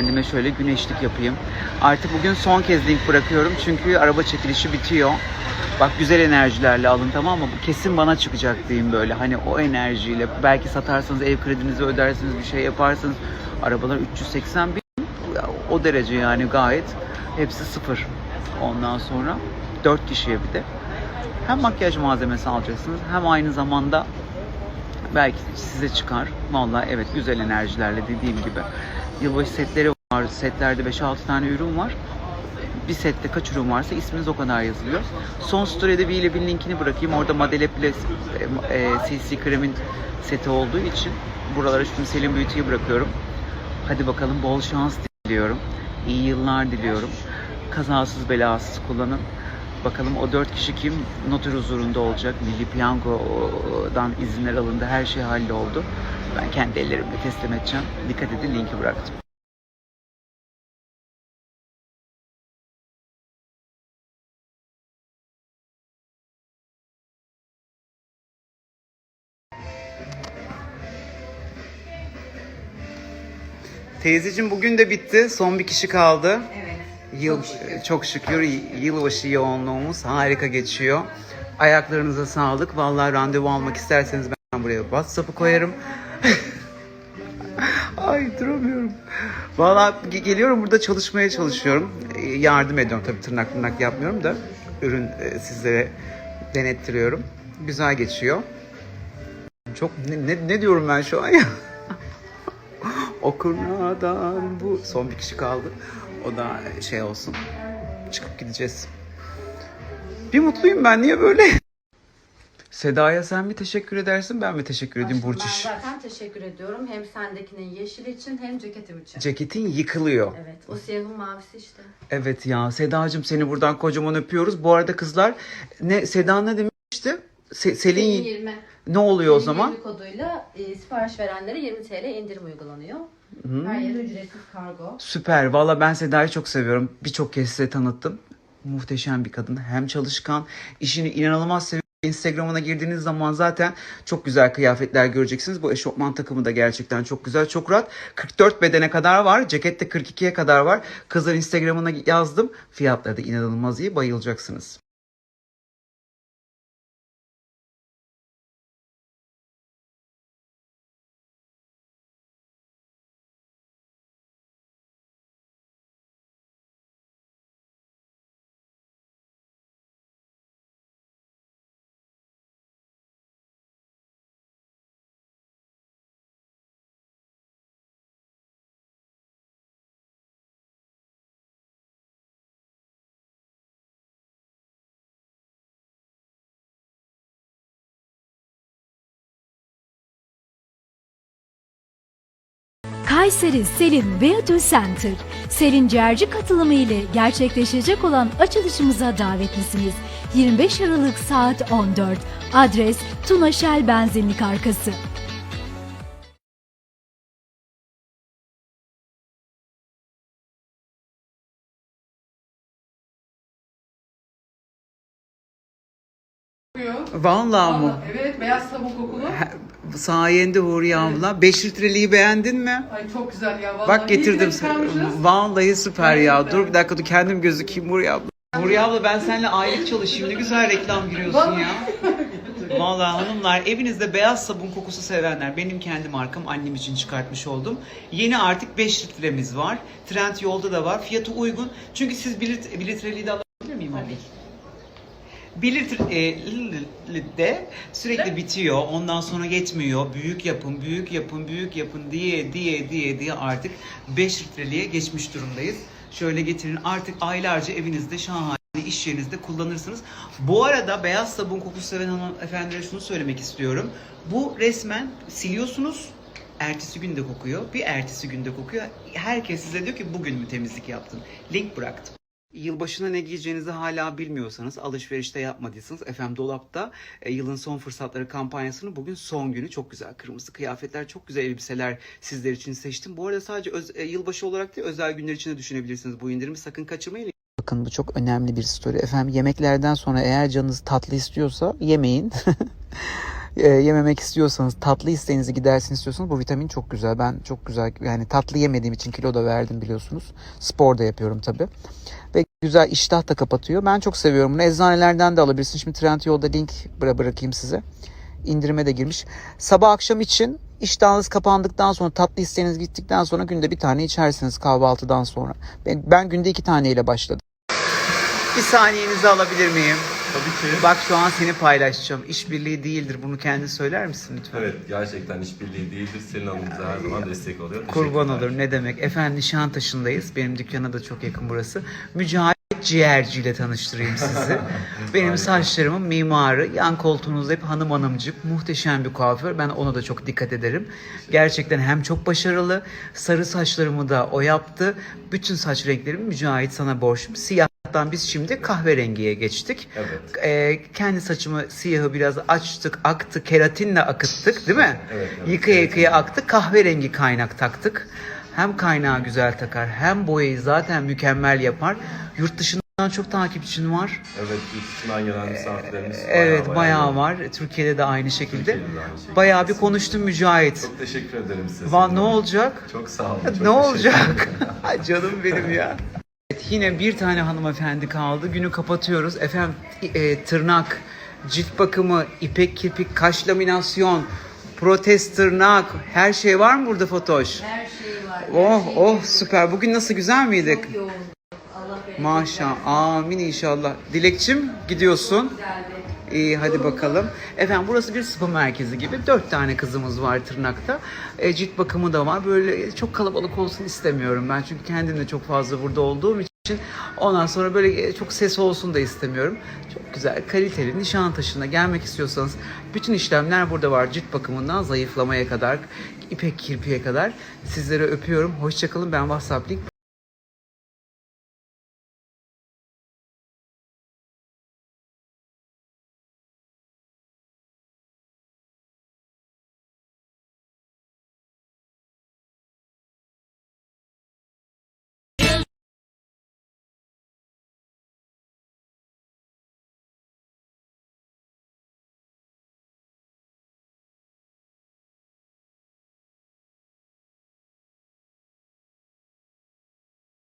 kendime şöyle güneşlik yapayım. Artık bugün son kez link bırakıyorum çünkü araba çekilişi bitiyor. Bak güzel enerjilerle alın tamam mı? Bu kesin bana çıkacak diyeyim böyle. Hani o enerjiyle belki satarsanız ev kredinizi ödersiniz bir şey yaparsınız. Arabalar 380 bin o derece yani gayet hepsi sıfır. Ondan sonra 4 kişiye bir de hem makyaj malzemesi alacaksınız hem aynı zamanda belki size çıkar. Vallahi evet güzel enerjilerle dediğim gibi. Yılbaşı setleri var. Setlerde 5-6 tane ürün var. Bir sette kaç ürün varsa isminiz o kadar yazılıyor. Son story'de bir ile bir linkini bırakayım. Orada Madeleine Plus e, e, CC kremin seti olduğu için buralara şimdi Selim Beauty'yi bırakıyorum. Hadi bakalım bol şans diliyorum. İyi yıllar diliyorum. Kazasız belasız kullanın. Bakalım o dört kişi kim? Noter huzurunda olacak. Milli Piyango'dan izinler alındı. Her şey halloldu. Ben kendi ellerimle teslim edeceğim. Dikkat edin linki bıraktım. Teyzeciğim bugün de bitti. Son bir kişi kaldı. Evet. Yıl, çok şükür yılbaşı yoğunluğumuz harika geçiyor. Ayaklarınıza sağlık. Vallahi randevu almak isterseniz ben buraya WhatsApp'ı koyarım. Ay duramıyorum. Vallahi ge- geliyorum burada çalışmaya çalışıyorum. Ee, Yardım ediyorum tabii tırnak tırnak yapmıyorum da ürün e, sizlere denettiriyorum. Güzel geçiyor. Çok ne, ne, ne diyorum ben şu an ya? Okurnadan bu. Son bir kişi kaldı. O da şey olsun. Çıkıp gideceğiz. Bir mutluyum ben. Niye böyle? Seda'ya sen mi teşekkür edersin ben mi teşekkür edeyim Burçiş? Ben zaten teşekkür ediyorum. Hem sendekinin yeşil için hem ceketim için. Ceketin yıkılıyor. evet. O siyahın mavisi işte. Evet ya Sedacığım seni buradan kocaman öpüyoruz. Bu arada kızlar ne Seda ne demişti? Se- Selin 20. ne oluyor o zaman? 20 koduyla e, sipariş verenlere 20 TL indirim uygulanıyor. Hmm. Her yere ücretsiz kargo. Süper. Valla ben Seda'yı çok seviyorum. Birçok kez size tanıttım. Muhteşem bir kadın. Hem çalışkan, işini inanılmaz seviyor. Instagram'ına girdiğiniz zaman zaten çok güzel kıyafetler göreceksiniz. Bu eşofman takımı da gerçekten çok güzel, çok rahat. 44 bedene kadar var. Ceket de 42'ye kadar var. Kızlar Instagram'ına yazdım. Fiyatları da inanılmaz iyi. Bayılacaksınız. Kayseri Selin Beauty Center, Selin Ciğerci katılımı ile gerçekleşecek olan açılışımıza davetlisiniz. 25 Aralık saat 14. Adres Tuna Shell benzinlik arkası. Kokuyor. Vallahi mı? Evet beyaz sabun kokulu. Sayende Huriye abla. 5 litreliği beğendin mi? Ay çok güzel ya vallahi. Bak getirdim. Vallahi süper ya. Dur bir dakika dur kendim gözükeyim Huriye abla. Huriye abla ben seninle aylık çalışayım. Ne güzel reklam giriyorsun ya. Vallahi hanımlar evinizde beyaz sabun kokusu sevenler benim kendi markam annem için çıkartmış oldum. Yeni artık 5 litremiz var. Trend yolda da var. Fiyatı uygun. Çünkü siz 1 litre, bir litreliği de alabilir miyim Ali? 1 litre e, de sürekli bitiyor. Ondan sonra yetmiyor. Büyük yapın, büyük yapın, büyük yapın diye diye diye diye artık 5 litreliğe geçmiş durumdayız. Şöyle getirin artık aylarca evinizde şahane iş yerinizde kullanırsınız. Bu arada beyaz sabun kokusu seven hanımefendilere şunu söylemek istiyorum. Bu resmen siliyorsunuz. Ertesi günde kokuyor. Bir ertesi günde kokuyor. Herkes size diyor ki bugün mü temizlik yaptın? Link bıraktım. Yılbaşına ne giyeceğinizi hala bilmiyorsanız, alışverişte yapmadıysanız FM Dolap'ta e, yılın son fırsatları kampanyasının bugün son günü. Çok güzel kırmızı kıyafetler, çok güzel elbiseler sizler için seçtim. Bu arada sadece öz- e, yılbaşı olarak değil, özel günler için de düşünebilirsiniz bu indirimi. Sakın kaçırmayın. Bakın bu çok önemli bir story. Efendim yemeklerden sonra eğer canınız tatlı istiyorsa yemeyin. e, yememek istiyorsanız, tatlı isteğinizi gidersin istiyorsanız bu vitamin çok güzel. Ben çok güzel yani tatlı yemediğim için kilo da verdim biliyorsunuz. Spor da yapıyorum tabii. Ve güzel iştah da kapatıyor. Ben çok seviyorum bunu. Eczanelerden de alabilirsin. Şimdi Trendyol'da link bıra- bırakayım size. İndirime de girmiş. Sabah akşam için iştahınız kapandıktan sonra tatlı isteğiniz gittikten sonra günde bir tane içersiniz kahvaltıdan sonra. Ben, ben günde iki taneyle başladım. Bir saniyenizi alabilir miyim? Tabii ki. Bak şu an seni paylaşacağım. İşbirliği değildir. Bunu kendi söyler misin lütfen? Evet gerçekten işbirliği değildir. Selin Hanım bize her zaman destek oluyor. Kurban olur ne demek. Efendim Nişantaşı'ndayız. Benim dükkana da çok yakın burası. Mücahit Ciğerci ile tanıştırayım sizi. Benim saçlarımın mimarı. Yan koltuğunuzda hep hanım hanımcık. Muhteşem bir kuaför. Ben ona da çok dikkat ederim. Gerçekten hem çok başarılı. Sarı saçlarımı da o yaptı. Bütün saç renklerimi Mücahit sana borçluyum. Siyahtan biz şimdi kahverengiye geçtik. Evet. Ee, kendi saçımı siyahı biraz açtık, aktı, keratinle akıttık değil mi? Evet, evet. Yıkaya yıkaya aktı, kahverengi kaynak taktık. Hem kaynağı güzel takar, hem boyayı zaten mükemmel yapar. Yurt dışından çok takipçin var. Evet yurt gelen misafirlerimiz evet, bayağı, var. Türkiye'de de aynı şekilde. Türkiye'de de aynı şekilde. Bayağı bir konuştum Mücahit. Çok teşekkür ederim size. Va, ne olacak? Çok sağ olun. çok ne olacak? Canım benim ya. Yine bir tane hanımefendi kaldı. Günü kapatıyoruz. Efendim e, tırnak, cilt bakımı, ipek kirpik, kaş laminasyon, protez tırnak. Her şey var mı burada Fotoş? Her şey var. Oh oh süper. Bugün nasıl güzel miydik? Yoğun. Allah bereket Maşallah. Amin inşallah. Dilekçim gidiyorsun. İyi hadi bakalım. Efendim burası bir spa merkezi gibi. Dört tane kızımız var tırnakta. E, cilt bakımı da var. Böyle çok kalabalık olsun istemiyorum ben. Çünkü kendim de çok fazla burada olduğum için. Ondan sonra böyle e, çok ses olsun da istemiyorum. Çok güzel, kaliteli Nişantaşı'na gelmek istiyorsanız bütün işlemler burada var. Cilt bakımından zayıflamaya kadar, ipek kirpiye kadar. Sizleri öpüyorum. Hoşçakalın. Ben WhatsApp link